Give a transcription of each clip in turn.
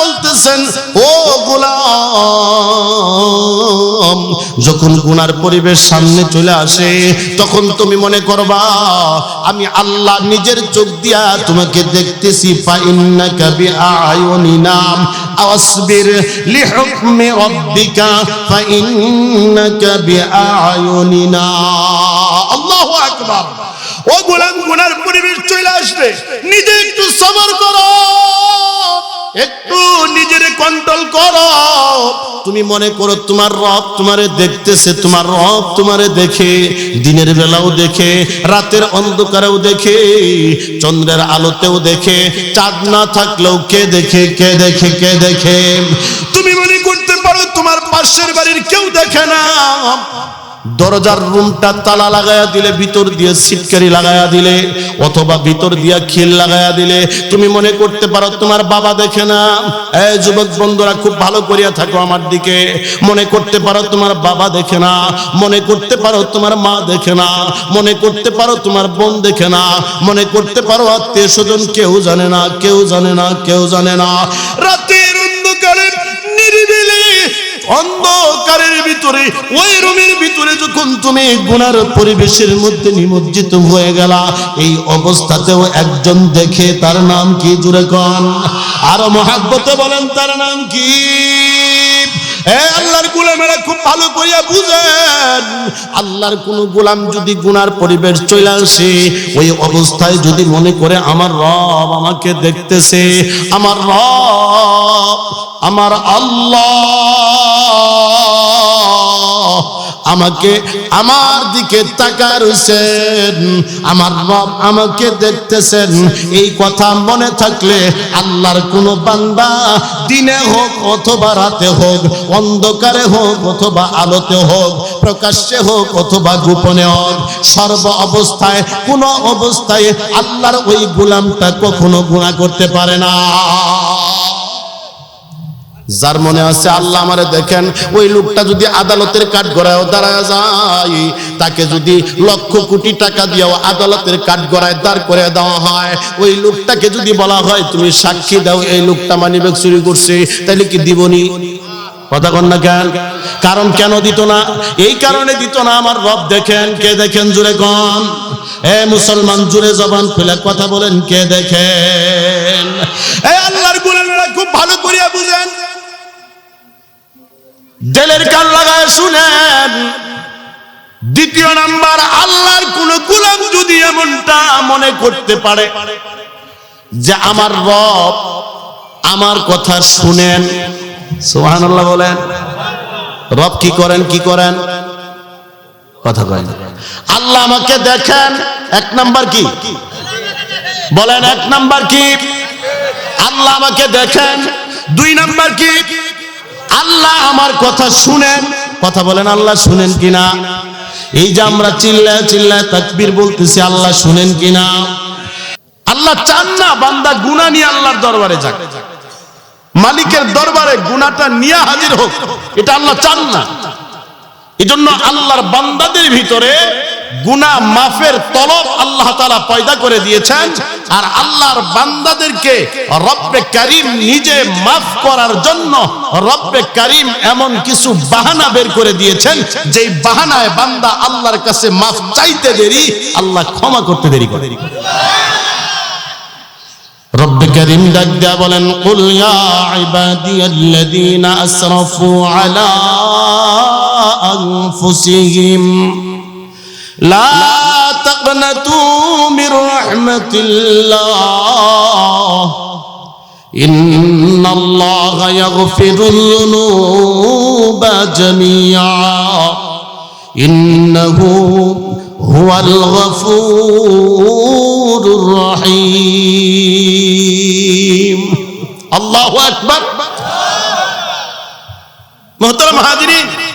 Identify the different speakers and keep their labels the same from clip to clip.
Speaker 1: বলতেছেন, ও গোলাম, যখন গুনার পরিবেশ সামনে চলে আসে, তখন তুমি মনে করবা, আমি আল্লাহ নিজের চোখ দিয়া তোমাকে দেখতেছি ফা ইন্নাকা বিআয়ুনিনা আসবির লিহুকমি রাব্বিকা ফা ইন্নাকা বিআয়ুনিনা আল্লাহু আকবার। ও গোলাম গুনার পরিবেশ চলে আসবে। নিজে একটু সবর করো। একটু নিজের কন্ট্রোল করো। তুমি মনে করো তোমার রব তোমারে দেখতেছে, তোমার রব তোমারে দেখে, দিনের বেলাও দেখে, রাতের অন্ধকারেও দেখে, চন্দ্রের আলোতেও দেখে, চাঁদ না থাকলেও কে দেখে কে দেখে কে দেখে? তুমি মনে করতে পারো তোমার পাশের বাড়ির কেউ দেখে না। দরজার রুমটা তালা লাগায়া দিলে, ভিতর দিয়ে সিটকারি লাগায়া দিলে, অথবা ভিতর দিয়া খিল লাগায়া দিলে। তুমি মনে করতে পারো, তোমার বাবা দেখে না। এই যুবক বন্ধুরা, খুব ভালো করিয়া থাকো আমার দিকে। মনে করতে পারো, তোমার বাবা দেখে না। মনে করতে পারো, তোমার মা দেখে না। মনে করতে পারো, তোমার বোন দেখে না। মনে করতে পারো, আত্মীয় স্বজন কেউ জানে না, কেউ জানে না, কেউ জানে না। রাতের অন্ধকারে নিরিবিলি অন্ধকারের ভিতরে, ওই রুমের ভিতরে যখন তুমি গুনার পরিবেশের মধ্যে নিমজ্জিত হয়ে গেলা, এই অবস্থাতেও একজন দেখে তার নাম কি জুড়ে কন? আর মহাব্বতে বলেন, তার নাম কি? আল্লাহর খুব ভালো বুঝেন যদি পরিবেশ চলে আসে, ওই অবস্থায় যদি মনে করে, আমার রব আমাকে দেখতেছে, আমার রব আমার আল্লাহ আমাকে আমার দিকে তাকা রয়েছেন আমার রব আমাকে দেখতেছেন। এই কথা মনে থাকলে আল্লাহর কোনো বান্দা দিনে হোক অথবা রাতে হোক, অন্ধকারে হোক অথবা আলোতে হোক, প্রকাশ্যে হোক অথবা গোপনে হোক, সর্ব অবস্থায়, কোন অবস্থায় আল্লাহর ওই গোলামটা কখনো গুণা করতে পারে না। যার মনে আছে আল্লাহ আমারে দেখেন, ওই লোকটা যদি আদালতের কাঠ গড়ায় দাঁড়ায় যায়, তাকে যদি লক্ষ কোটি টাকা দিয়েও আদালতের কাঠ গড়ায় দাঁড় করে দেওয়া হয়, ওই লোকটাকে যদি বলা হয়, তুমি সাক্ষী দাও, এই লোকটা মানিব্যাগ চুরি করছে, তাহলে কি দিবনি? কথা কন না কেন? কারণ কেন দিত না? এই কারণে দিত না আমার রব দেখেন, কে দেখেন জুড়ে কন? এ মুসলমান জুড়ে জবান খুলে কথা বলেন, কে দেখেন? এ আল্লাহর গুলামেরা খুব ভালো করিয়া বুঝেন। জেলের কান লাগায় শুনেন। দ্বিতীয় নাম্বার, আল্লাহর কোন গুলাম যদি এমনটা মনে করতে পারে যে আমার রব আমার কথা শুনেন। সুবহানাল্লাহ বলেন। রব কি করেন কি করেন? কথা কয়। আল্লাহ আমাকে দেখেন, এক নাম্বার কি? বলেন, এক নাম্বার কি? আল্লাহ আমাকে দেখেন, দুই নাম্বার কি? আল্লাহ আমার কথা শুনেন। কথা বলেন, আল্লাহ শুনেন কিনা? এই যে আমরা চিল্লায় চিল্লায় তাকবীর বলতেছি, আল্লাহ শুনেন কিনা? আল্লাহ চান না বান্দা গুনাহ নিয়ে আল্লাহর দরবারে যাক। মালিকের দরবারে গুনাহটা নিয়ে হাজির হোক, এটা আল্লাহ চান না। এজন্য আল্লাহর বান্দাদের ভিতরে গুনা মাফের তলব আল্লাহ তালা পয়দা করে দিয়েছেন। আর আল্লাহর বান্দাদেরকে রব্বে করিম নিজে মাফ করার জন্য রব্বে করিম এমন কিছু বাহানা বের করে দিয়েছেন, যেই বাহানায় বান্দা আল্লাহর কাছে মাফ চাইতে দেরি, আল্লাহ ক্ষমা করতে দেরি করে। রব্বে করিম ডাক বলেন, কুল ইয়া আলা لا تقنطوا من رحمة الله. إن الله يغفر الذنوب جميعا. إنه هو الغفور الرحيم. الله أكبر. محترم حاضرين.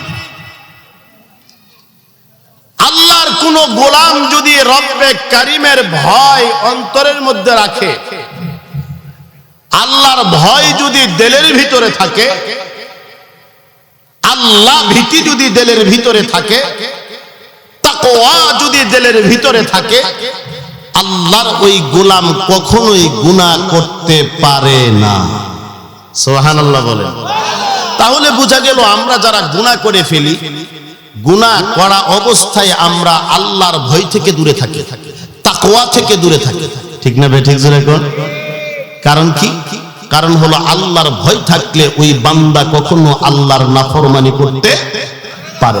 Speaker 1: আল্লাহর কোন গোলাম যদি রব্বে কারিমের ভয় অন্তরের মধ্যে রাখে, আল্লাহর ভয় যদি দেলের ভিতরে থাকে, আল্লাহ ভীতি যদি দেলের ভিতরে থাকে যদি দেলের ভিতরে থাকে, আল্লাহর ওই গোলাম কখনোই গুণা করতে পারে না। সোহান আল্লাহ বলেন। তাহলে বোঝা গেল আমরা যারা গুণা করে ফেলি গুণা করা অবস্থায় আমরা আল্লাহর ভয় থেকে দূরে থাকি, তাকওয়া থেকে দূরে থাকি। ঠিক না কোন? কারণ কি? কারণ হলো আল্লাহর ভয় থাকলে ওই বান্দা কখনো আল্লাহর নাফরমানি করতে পারে।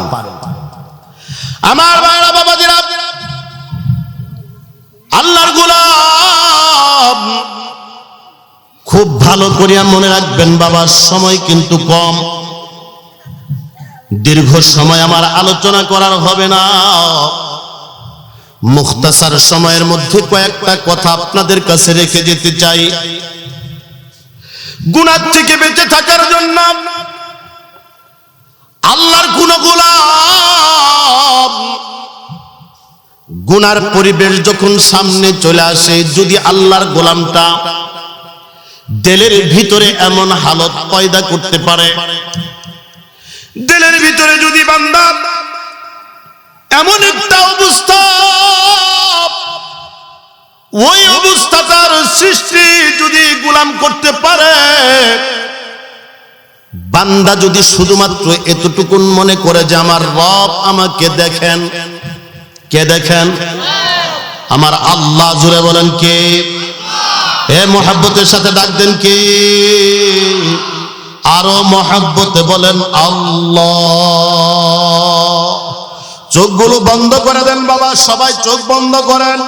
Speaker 1: আমার ভাইরা বাবাজিরা, আল্লাহর গোলাম খুব ভালো করিয়া মনে রাখবেন বাবা সময় কিন্তু কম। দীর্ঘ সময় আমার আলোচনা করার হবে না। মুখতাসার সময়ের মধ্যে কয়েকটা কথা আপনাদের কাছে রেখে যেতে চাই। গুণার থেকে বেঁচে থাকার জন্য আল্লাহর গুণগুলাম গুনার পরিবেশ যখন সামনে চলে আসে, যদি আল্লাহর গোলামটা দিলের ভিতরে এমন হালত পয়দা করতে পারে দিলের ভিতরে যদি বান্দা এমন একটা অবস্থা, ওই অবস্থাটার সৃষ্টি যদি গোলাম করতে পারে, বান্দা যদি শুধুমাত্র এতটুকুন মনে করে যে আমার রব আমাকে দেখেন, কে দেখেন? আমার আল্লাহ, জুড়ে বলেন কে? এ মোহাব্বতের সাথে ডাক দেন কে? আরও মহাব্বতে বলেন, আল্লাহ। চোখগুলো বন্ধ করে দেন বাবা, সবাই চোখ বন্ধ করেন।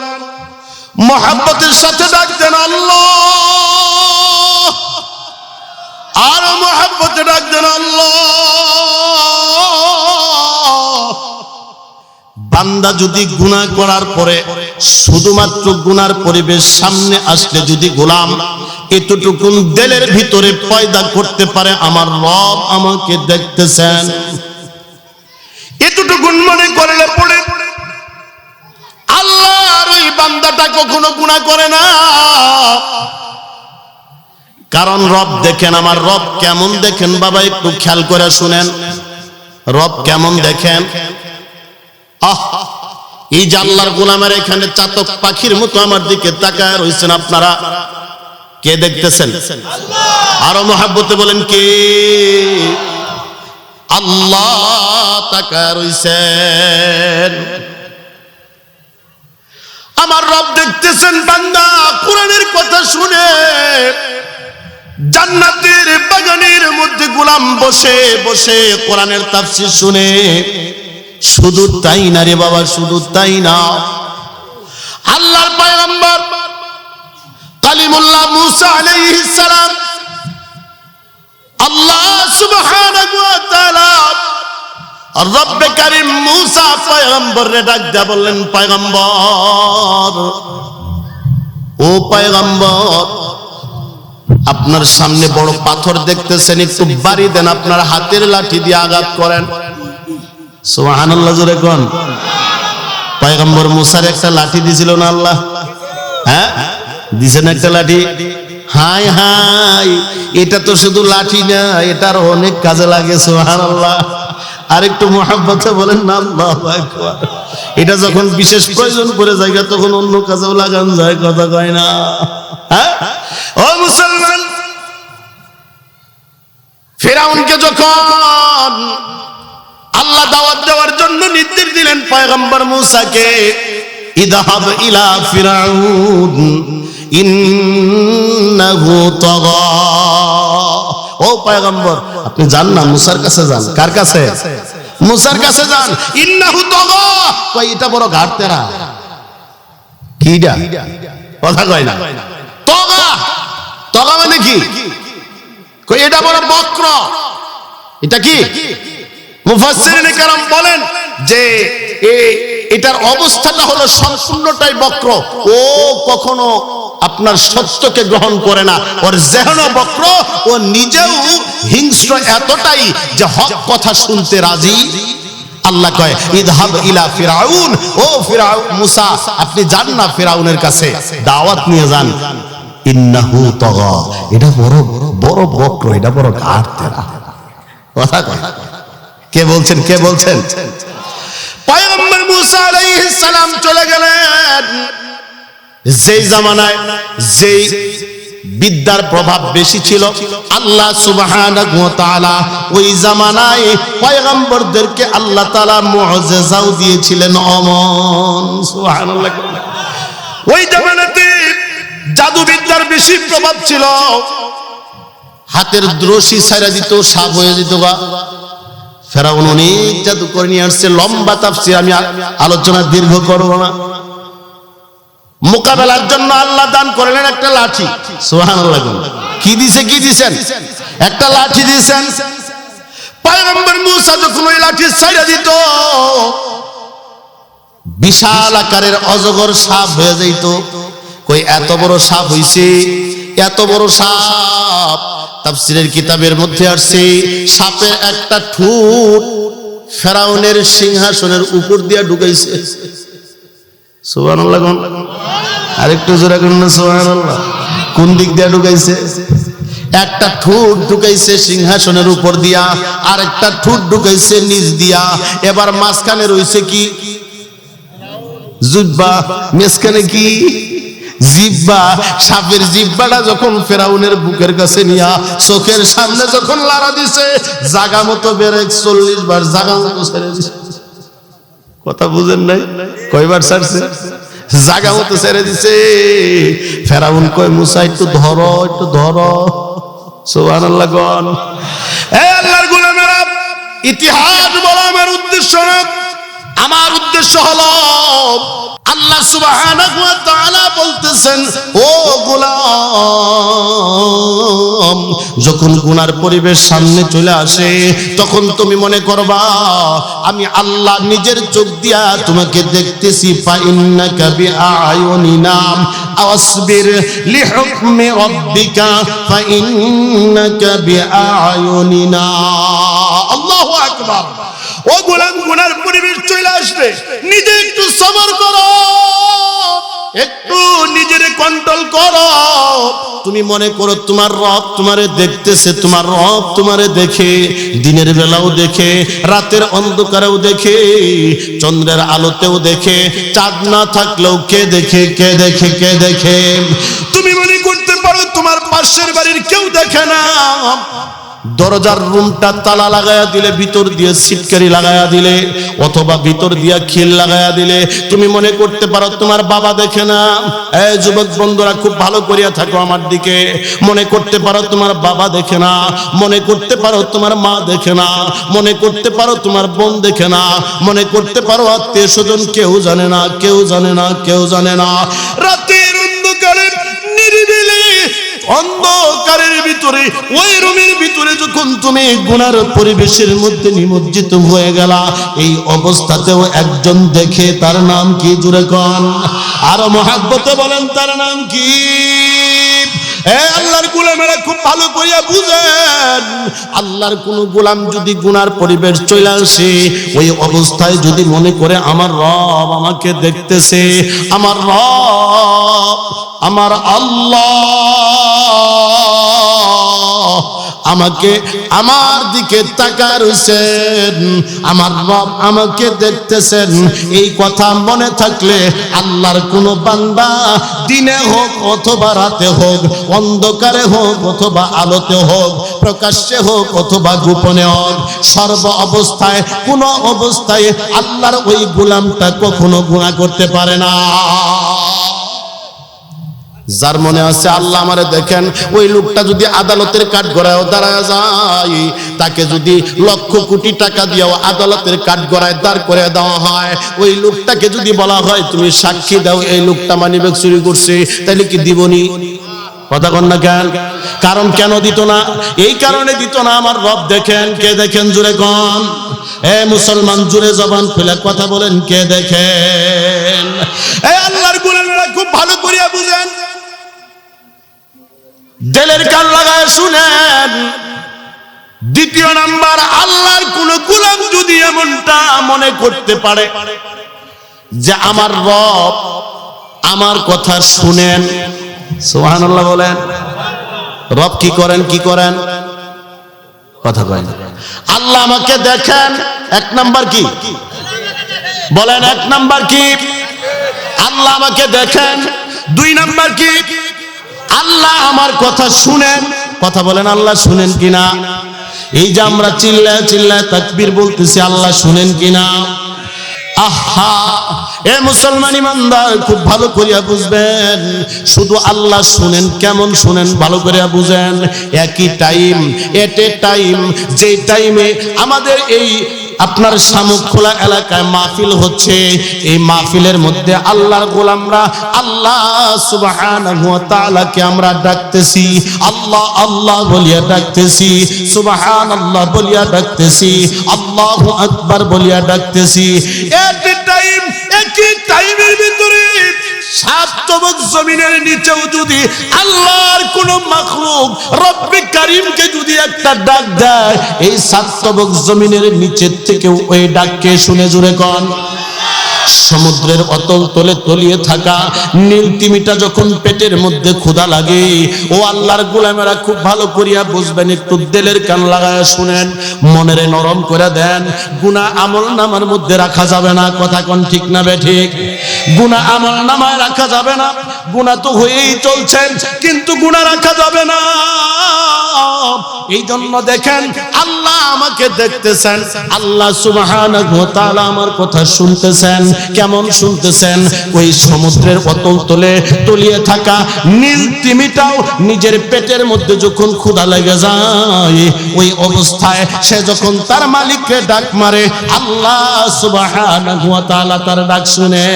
Speaker 1: মহাব্বতের সাথে ডাক দেন, আল্লাহ। আরও মহাব্বতে ডাক দেন, আল্লাহ। বান্দা যদি গুনাহ করার পরে শুধুমাত্র গুনার পরিবেশ সামনে আসলে যদি গোলাম, এতটুকুন দেলের ভিতরে পয়দা করতে পারে, আমার রব আমাকে দেখতেছেন। এতটুকুন মনে করলে পড়ে। আল্লাহর ওই বান্দাটা কখনো গুনাহ করে না। কারণ রব দেখেন, আমার রব কেমন দেখেন, বাবা একটু খেয়াল করে শুনেন। রব কেমন দেখেন? আহ এই আল্লাহর গোলামের এখানে চাতক পাখির মতো আমার দিকে তাকায় রয়েছেন আপনারা। কে দেখতেছেন? আরও মহাব্বতে বলেন কে? আল্লাহ তাকায় রয়েছেন আমার রব দেখতেছেন বান্দা, কোরআনের কথা শুনে। জান্নাতের বাগানের মধ্যে গোলাম বসে বসে কোরআনের তাফসীর শুনে। শুধু তাই না রে বাবা, শুধু তাই না। আল্লাহর পয়গম্বর কালিমুল্লাহ মুসা আলাইহিস সালাম আল্লাহ সুবহানাহু ওয়া তাআলা রব্ব করিম মুসা পয়গম্বর রে ডাক দেয়া বললেন, পয়গম্বর, ও পয়গম্বর, আপনার সামনে বড় পাথর দেখতেছেন, একটু বাড়ি দেন, আপনার হাতের লাঠি দিয়ে আঘাত করেন। সুবহানাল্লাহ, জোরে কোন? পয়গম্বর মুসার একটা লাঠি দিছিল না আল্লাহ? হ্যাঁ? দিছেন একটা লাঠি? হাই হাই এটা তো শুধু লাঠি না এটার অনেক কাজে লাগে, সুবহানাল্লাহ। আর একটু মহাব্বতে বলেন না, আল্লাহ এটা যখন বিশেষ প্রয়োজন পড়ে যায় তখন অন্য কাজেও লাগান যায়, কথা কয় না। হ্যাঁ? ও মুসলমান, ফেরাউনকে যখন আল্লাহ দাওয়াত দেওয়ার জন্য নির্দেশ দিলেন পয়গম্বর মুসাকে ইদহাব ইলা ফিরাউন, ইন্নাহু তাগা। ও পয়গম্বর, আপনি যান না, মুসার কাছে যান। কার কাছে? মুসার কাছে যান। ইন্নাহু তাগা। কই এটা বড় ঘাট তেরা। কিডা? কথা কয় না। তগা। তগা মানে কি? কই এটা বড় বক্র। এটা কি? মুফাসসিরিনে বলেন যে এটার অবস্থাটা হলো সম্পূর্ণটাই বক্র। ও কখনো আপনার সত্যকে গ্রহণ করে না। ওর জেহন বক্র, ও নিজেও হিংস্র এতটাই যে হক কথা শুনতে রাজি। আল্লাহ কয়, ইদহাব ইলা ফিরাউন। ও ফিরাউন মুসা, আপনি যান না ফিরাউনের কাছে। দাওয়াত নিয়ে যান। ইন্নাহু তাগা। এটা বড় বড় বক্র, এটা বড় ঘাট তেরা। কথা কয়। কে বলছেন কে বলছেন? পয়গম্বর চলে গেলেন। যেই জামানায় যেই বিদ্যার প্রভাব বেশি ছিল, আল্লাহ সুবহানাহু ওই জামানায় পয়গম্বরদেরকে আল্লাহ তাআলা মুআজিজাও দিয়েছিলেন অমন। সুবহানাল্লাহ। ওই জামানাতে জাদুবিদ্যার বেশি প্রভাব ছিল। হাতের রশি ছাড়া দিত, সাপ হয়ে যেত গা। ফেরাউন অনেক জাদু করে নিয়ে আসছে, লম্বা তাফসির আমি আলোচনা দীর্ঘ করব না। মোকাবেলার জন্য আল্লাহ দান করলেন একটা লাঠি। সুবহানাল্লাহ কি দিছে, কি দিছেন? একটা লাঠি দিয়েছেন পয়গম্বর মুসা যখন ওই লাঠি ছাইরা দিত, বিশাল আকারের অজগর সাপ হয়ে যাইত। কই, এত বড় সাপ হইছে? এত বড় সাপ। তাফসিরের কিতাবের মধ্যে আসছে সাপের একটা ঠুট ফেরাউনের সিংহাসনের উপর দিয়া ঢুকাইছে। কোন? আরেকটু জোরে না, সুবহানাল্লাহ। কোন দিক দিয়ে ঢুকাইছে? একটা ঠুট ঢুকাইছে সিংহাসনের উপর দিয়া আর একটা ঠুট ঢুকাইছে নিচ দিয়া। এবার মাঝখানে রইছে কি? জুব্বা। মেসখানে কি? জিব্বা, সাপের জিব্বাটা যখন ফেরাউনের বুকের কাছে নিয়া চোখের সামনে যখন লাড়া দিছে, জাগা মতো বেড়ে চল্লিশ বার জাগা মতো ছেড়ে দিছে। কথা বুঝেন নাই? কয়বার ছাড়ছে? জাগা মতো ছেড়ে দিছে। ফেরাউন কয়, মুসা, একটু ধরো একটু ধরো। সুবহানাল্লাহ গন এ আল্লাহর ইতিহাস বলা আমার উদ্দেশ্য না। আমার উদ্দেশ্য হলো, আল্লাহ সুবহানাহু বলতেছেন, ও গোলাম, যখন গুনার পরিবেশ সামনে চলে আসে, তখন তুমি মনে করবা, আমি আল্লাহ নিজের চোখ দিয়া তোমাকে দেখতেছি ফা ইন্নাকা বিআয়ুনিনা। ও গোলাম গুনার পরিবেশ চলে আসবে। নিজে একটু সবর করো। একটু নিজের কন্ট্রোল করো। তুমি মনে করো তোমার রব তোমারে দেখতেছে, তোমার রব তোমারে দেখে, দিনের বেলাও দেখে, রাতের অন্ধকারেও দেখে, চন্দ্রের আলোতেও দেখে, চাঁদ না থাকলেও কে দেখে কে দেখে কে দেখে? তুমি মনে করতে পারো তোমার পাশের বাড়ির কেউ দেখে না। দরজার রুমটা তালা লাগায়া দিলে, ভিতর দিয়ে সিটকারি লাগায়া দিলে, অথবা ভিতর দিয়া খিল লাগায়া দিলে। তুমি মনে করতে পারো তোমার বাবা দেখে না। এই যুবক বন্ধুরা, খুব ভালো করিয়া থাকো আমার দিকে। মনে করতে পারো তোমার বাবা দেখে না। মনে করতে পারো তোমার মা দেখে না। মনে করতে পারো তোমার বোন দেখে না। মনে করতে পারো আত্মীয় স্বজন কেউ জানে না, কেউ জানে না, কেউ জানে না। রাতের অন্ধকারে নিরিবিলি অন্ধকারের ভিতরে, ওই রুমের ভিতরে যখন তুমি গুনার পরিবেশের মধ্যে নিমজ্জিত হয়ে গেলা, এই অবস্থাতেও একজন দেখে তার নাম কি জুড়ে কন? আর মহাব্বতে বলেন, তার নাম কি? আল্লাহর খুব ভালো বুঝেন, আল্লাহর যদি পরিবেশ চলে আসে, ওই অবস্থায় যদি মনে করে, আমার রব আমাকে দেখতেছে, আমার রব আমার আল্লাহ আমাকে আমার দিকে তাকা রয়েছেন আমার রব আমাকে দেখতেছেন। এই কথা মনে থাকলে আল্লাহর কোন বান্দা দিনে হোক অথবা রাতে হোক, অন্ধকারে হোক অথবা আলোতে হোক, প্রকাশ্যে হোক অথবা গোপনে হোক, সর্ব অবস্থায়, কোন অবস্থায় আল্লাহর ওই গোলামটা কখনো গুণা করতে পারে না। যার মনে আছে আল্লাহ আমারে দেখেন, ওই লোকটা যদি আদালতের কাঠ গড়ায় দাঁড়ায় যায়, তাকে যদি লক্ষ কোটি টাকা দিয়েও আদালতের কাঠ গড়ায় দাঁড় করে দেওয়া হয়, ওই লোকটাকে যদি বলা হয়, তুমি সাক্ষী দাও, এই লোকটা মানিব্যাগ চুরি করছে তাহলে কি দিবনি? কথা কন না কেন? কারণ কেন দিত না? এই কারণে দিত না আমার রব দেখেন, কে দেখেন জুড়ে কন? এ মুসলমান জুড়ে জবান খুলে কথা বলেন, কে দেখেন? এ আল্লাহর গুলামেরা খুব ভালো করিয়া বুঝেন। জেলের কান লাগায় শুনেন। দ্বিতীয় নাম্বার, আল্লাহর কোন গুলাম যদি এমনটা মনে করতে পারে যে আমার রব আমার কথা শুনেন। সুবহানাল্লাহ বলেন। রব কি করেন কি করেন? কথা কয় আল্লাহ আমাকে দেখেন, এক নাম্বার কি? বলেন, এক নাম্বার কি? আল্লাহ আমাকে দেখেন, দুই নাম্বার কি? আল্লাহ আমার কথা শুনেন। কথা বলেন, আল্লাহ শুনেন কিনা? এই যে আমরা চিল্লায় চিল্লায় তাকবীর বলতেছি, আল্লাহ শুনেন কিনা? আহা, এ মুসলমান খুব ভালো করিয়া বুঝবেন। শুধু আল্লাহ শুনেন, কেমন শুনেন, ভালো করিয়া বুঝেন। একই টাইম এট এ টাইম যে টাইমে আমাদের এই আপনার সামুখোলা এলাকায় মাহফিল হচ্ছে। এই মাহফিলের মধ্যে আল্লাহর গোলামরা আল্লাহ সুবহানাহু ওয়া তাআলাকে আমরা ডাকতেছি। আল্লাহ আল্লাহ বলিয়া ডাকতেছি। সুবহানাল্লাহ বলিয়া ডাকতেছি। আল্লাহু আকবার বলিয়া ডাকতেছি। এট টাইম একই টাইমের ভিতরে সাত জমিনের নিচেও যদি যদি একটা ডাক দেয়, এই সাত জমিনের নিচের থেকে ওই ডাককে শুনে জুড়ে কন। সমুদ্রের অতল তলে তলিয়ে থাকা নীল তিমিটা যখন পেটের মধ্যে ক্ষুধা লাগে, ও আল্লাহর গোলামেরা খুব ভালো করিয়া বুঝবেন, একটু দিলের কান লাগায় শুনেন, মনের নরম করে দেন। গুনা আমল নামার মধ্যে রাখা যাবে না, কথা কোন ঠিক না বে ঠিক? গুনা আমল নামায় রাখা যাবে না, গুনা তো হয়েই চলছেন কিন্তু গুনা রাখা যাবে না। এই জন্য দেখেন, আল্লাহ আমাকে দেখতেছেন, আল্লাহ সুবহানাহু ওয়া তাআলা আমার কথা শুনতেছেন। কেমন শুনতেছেন? ওই সমুদ্রের অতল তলে তলিয়ে থাকা নীল তিমিটাও নিজের পেটের মধ্যে যখন ক্ষুধা লেগে যায়, ওই অবস্থায় সে যখন তার মালিককে ডাক মারে, আল্লাহ সুবহানাহু ওয়া তাআলা তার ডাক শুনে।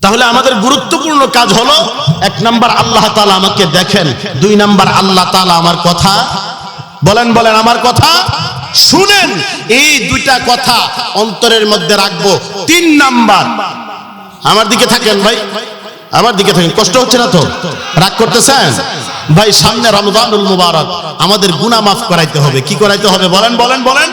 Speaker 1: তাহলে আমাদের গুরুত্বপূর্ণ কাজ হলো, এক নাম্বার আল্লাহ তাআলা আমাকে দেখেন, দুই নাম্বার আল্লাহ তাআলা আমার কথা। বলেন বলেন আমার কথা। শুনেন, এই দুইটা কথা অন্তরের মধ্যে রাখব। তিন নাম্বার, আমার দিকে থাকেন ভাই, আমার দিকে থাকেন, কষ্ট হচ্ছে না তো? রাগ করতেছেন? ভাই, সামনে রমজানুল মুবারক, আমাদের গুনাহ মাফ করাইতে হবে। কি করাইতে হবে? বলেন বলেন বলেন।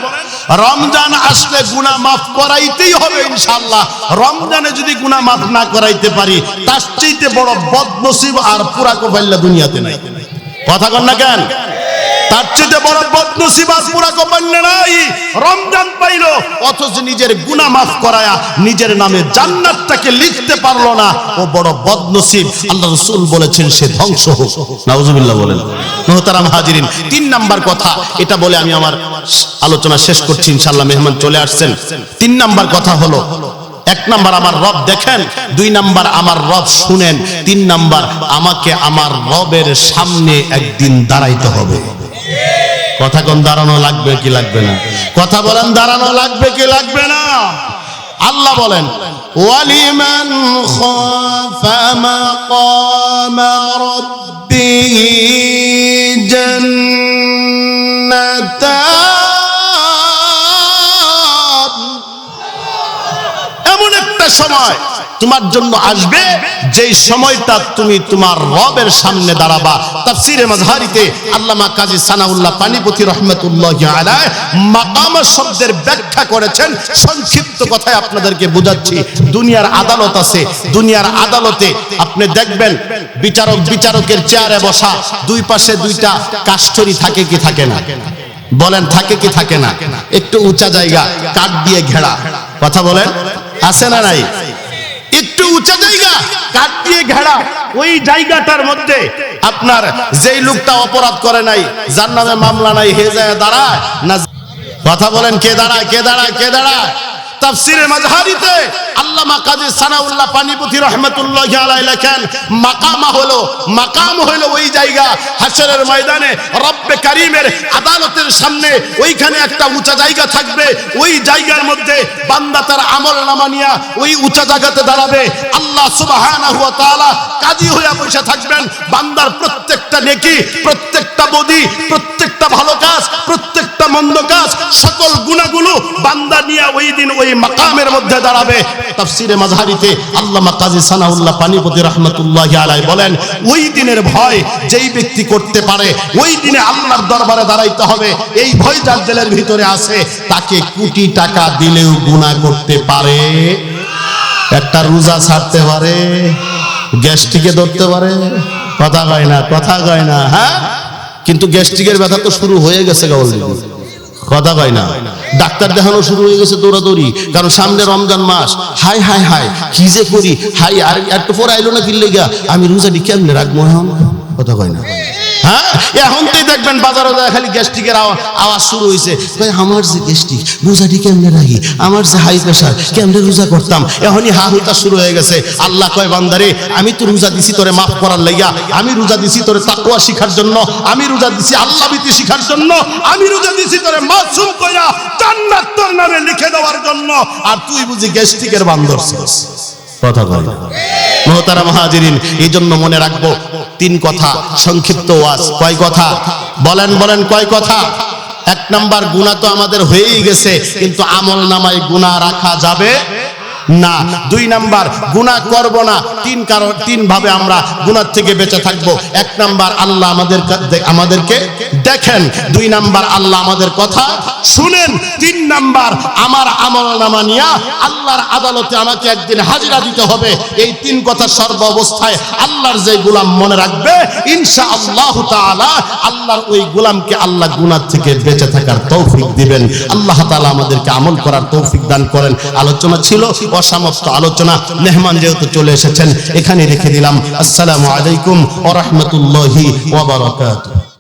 Speaker 1: রমজান আসলে গুনাহ মাফ করাইতেই হবে ইনশাআল্লাহ। রমজানে যদি গুনাহ মাফ না করাইতে পারি, তার চাইতে বড় বদনসিব আর পুরা কপাল্লা দুনিয়াতে নাই। কথা কন না কেন? তার চেয়ে বড় পুরা নাই। রমজান পাইলো অথচ নিজের গুনাহ মাফ করায়া নিজের নামে জান্নাতটাকে লিখতে পারল না। ও বড় বদনসিব। আল্লাহ রাসূল বলেছেন সে ধ্বংস হোক। নাউজুবিল্লাহ বলেন। মোহতারাম হাজিরিন তিন নাম্বার কথা। এটা বলে আমি আমার আলোচনা শেষ করছি ইনশাআল্লাহ মেহমান চলে আসছেন। তিন নাম্বার কথা হলো এক নাম্বার আমার রব দেখেন দুই নাম্বার আমার রব শুনেন তিন নাম্বার আমাকে আমার রবের সামনে একদিন দাঁড়াইতে হবে। কথা কোন দাঁড়ানো লাগবে কি লাগবে না? কথা বলেন, দাঁড়ানো লাগবে কি লাগবে না? আল্লাহ বলেন, ওয়ালিমান খাফা মাকাম রাব্বিহি সময় তোমার জন্য আসবে, যেই সময়টা তুমি তোমার রবের সামনে দাঁড়াবা। তাফসিরে মাজহারিতে আল্লামা কাজী সানাউল্লাহ পানিপতি রহমতুল্লাহ আলাইহ মাকাম শব্দের ব্যাখ্যা করেছেন। সংক্ষিপ্ত কথায় আপনাদেরকে বোঝাচ্ছি, দুনিয়ার আদালত আছে। দুনিয়ার আদালতে আপনি দেখবেন বিচারক বিচারকের চেয়ারে বসা দুই পাশে দুইটা কাষ্ঠরি থাকে কি থাকে না? বলেন, থাকে কি থাকে না? একটু উঁচা জায়গা, কাঠ দিয়ে ঘেরা। কথা বলেন? আছে না নাই? একটু উঁচা জায়গা, কাঠ দিয়ে ঘেরা, ওই জায়গাটার মধ্যে আপনার যেই লোকটা অপরাধ করে নাই, যার নামে মামলা নাই, হে যায় দাঁড়ায়, না কথা বলেন, কে দাঁড়ায় কে দাঁড়ায় কে দাঁড়ায়? তাফসিরে মাজহারিতে আল্লামা কাজী সানাউল্লাহ পানিপতি রহমতুল্লাহ আলাই লেখেন, মাকামা হলো, মাকাম হলো ওই জায়গা হাসরের ময়দানে রব্বে কারিমের আদালতের সামনে ওইখানে একটা উঁচা জায়গা থাকবে, ওই জায়গার মধ্যে বান্দা তার আমল নামা নিয়া ওই উঁচা জায়গাতে দাঁড়াবে। আল্লাহ সুবহানাহু ওয়া তাআলা কাজী হইয়া বসে থাকবেন, বান্দার প্রত্যেকটা নেকি, প্রত্যেকটা বদি, প্রত্যেকটা ভালো কাজ প্রত্যেকটা মন্দ কাজ, সকল গুণাগুলো বান্দা নিয়ে ওই দিন ওই মাকামের মধ্যে দাঁড়াবে। তাফসিরে মাযহারিতে আল্লামা কাজী সানাউল্লাহ পানিপতি রাহমাতুল্লাহি আলাইহি বলেন, ওই দিনের ভয় যেই ব্যক্তি করতে পারে, ওই দিনে আল্লাহর দরবারে দাঁড়াইতে হবে। এই ভয় যার দিলের ভিতরে আছে, তাকে কোটি টাকা দিলেও গুনাহ করতে পারে। একটা রোজা ছাড়তে পারে, গ্যাস্ট্রিকে ধরতে পারে, কথা কয় না, কথা কয় না হ্যাঁ? কিন্তু গ্যাস্ট্রিকের ব্যথা তো শুরু হয়ে গেছে গা অলরেডি কথা কয় না। ডাক্তার দেখানো শুরু হয়ে গেছে দৌড়াদৌড়ি। কারণ সামনে রমজান মাস। হাই হাই হাই। কি যে করি? হাই, আর একটু পরে আইলো না কিনলে গিয়া। আমি রোজাটি কেমনে রাখব এখন? কথা কয় না। হ্যাঁ? এখন তুই দেখবেন বাজারে যায় খালি গ্যাস্ট্রিকের আওয়াজ শুরু হয়েছে আমার যে গ্যাস্ট্রিক রোজাটি কেমনে রাখি? আমার যে হাই প্রেশার কেমনে রোজা করতাম? এখনই হা হুতা শুরু হয়ে গেছে। আল্লাহ কয়, বান্দারে, আমি তো রোজা দিছি তোরে মাফ করার লাইয়া আমি রোজা দিছি তোরে তাকওয়া শিখার জন্য। আমি রোজা দিছি আল্লাহ ভীতি শিখার জন্য। আমি রোজা দিছি তোরে মাসুম কইয়া জান্নাত তোর নামে লিখে দেওয়ার জন্য। আর তুই বুঝি গ্যাস্ট্রিকের বান্দর ছিস। কথা কয়। মহতারা মহাজিরিন, এই জন্য মনে রাখব, তিন কথা, সংক্ষিপ্ত ওয়াজ, কয় কথা বলেন বলেন, কয় কথা এক নাম্বার গুণা তো আমাদের হয়েই গেছে, কিন্তু আমল নামায় গুণা রাখা যাবে না, দুই নাম্বার, গুনাহ করব না। তিন কারণ, তিন ভাবে আমরা গুনার থেকে বেঁচে থাকব। এক নাম্বার, আল্লাহ আমাদের আমাদেরকে দেখেন। দুই নাম্বার, আল্লাহ আমাদের কথা শুনেন। তিন নাম্বার, আমার আমল নামা নিয়া আল্লাহর আদালতে আমাকে একদিন হাজিরা দিতে হবে। এই তিন কথা সর্ব অবস্থায় আল্লাহর যে গোলাম মনে রাখবে ইনশা আল্লাহ তাআলা আল্লাহর ওই গোলামকে আল্লাহ গুনার থেকে বেঁচে থাকার তৌফিক দিবেন। আল্লাহ তাআলা আমাদেরকে আমল করার তৌফিক দান করেন। আলোচনা ছিল অসমাপ্ত আলোচনা মেহমান যেহেতু চলে এসেছেন এখানে রেখে দিলাম। আসসালামু আলাইকুম ওয়া রাহমাতুল্লাহি ওয়া বারাকাতুহু।